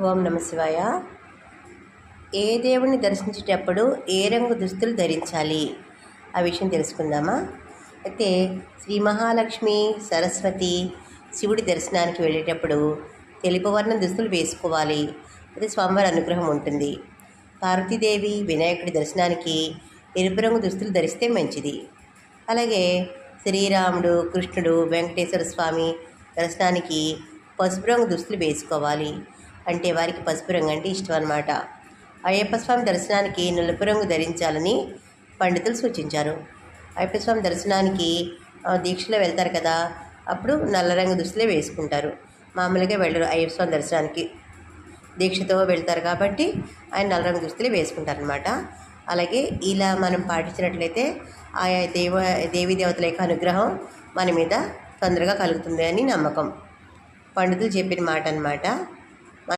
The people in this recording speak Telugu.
ఓం నమ శివాయ. ఏ దేవుణ్ణి దర్శించేటప్పుడు ఏ రంగు దుస్తులు ధరించాలి? ఆ విషయం తెలుసుకుందామా? అయితే శ్రీ మహాలక్ష్మి సరస్వతి శివుడి దర్శనానికి వెళ్ళేటప్పుడు తెలుపు వర్ణ దుస్తులు వేసుకోవాలి. అది స్వామివారి అనుగ్రహం ఉంటుంది. పార్వతీదేవి వినాయకుడి దర్శనానికి ఎరుపు రంగు దుస్తులు ధరిస్తే మంచిది. అలాగే శ్రీరాముడు కృష్ణుడు వెంకటేశ్వర స్వామి దర్శనానికి పసుపు రంగు దుస్తులు వేసుకోవాలి. అంటే వారికి పసుపు రంగు అంటే ఇష్టం అన్నమాట. అయ్యప్ప స్వామి దర్శనానికి నలుపు రంగు ధరించాలని పండితులు సూచించారు. అయ్యప్ప స్వామి దర్శనానికి ఆ, దీక్షలో వెళ్తారు కదా అప్పుడు నల్ల రంగు దుస్తులే వేసుకుంటారు. మామూలుగా వెళ్ళరు అయ్యప్ప స్వామి దర్శనానికి. దీక్షతో వెళ్తారు కాబట్టి ఆయన నల్ల రంగు దుస్తులే వేసుకుంటారనమాట అలాగే ఇలా మనం పాటించినట్లయితే ఆయా దేవ దేవీ దేవతల యొక్క అనుగ్రహం మన మీద తొందరగా కలుగుతుంది అని నమ్మకం. పండితులు చెప్పిన మాట అనమాట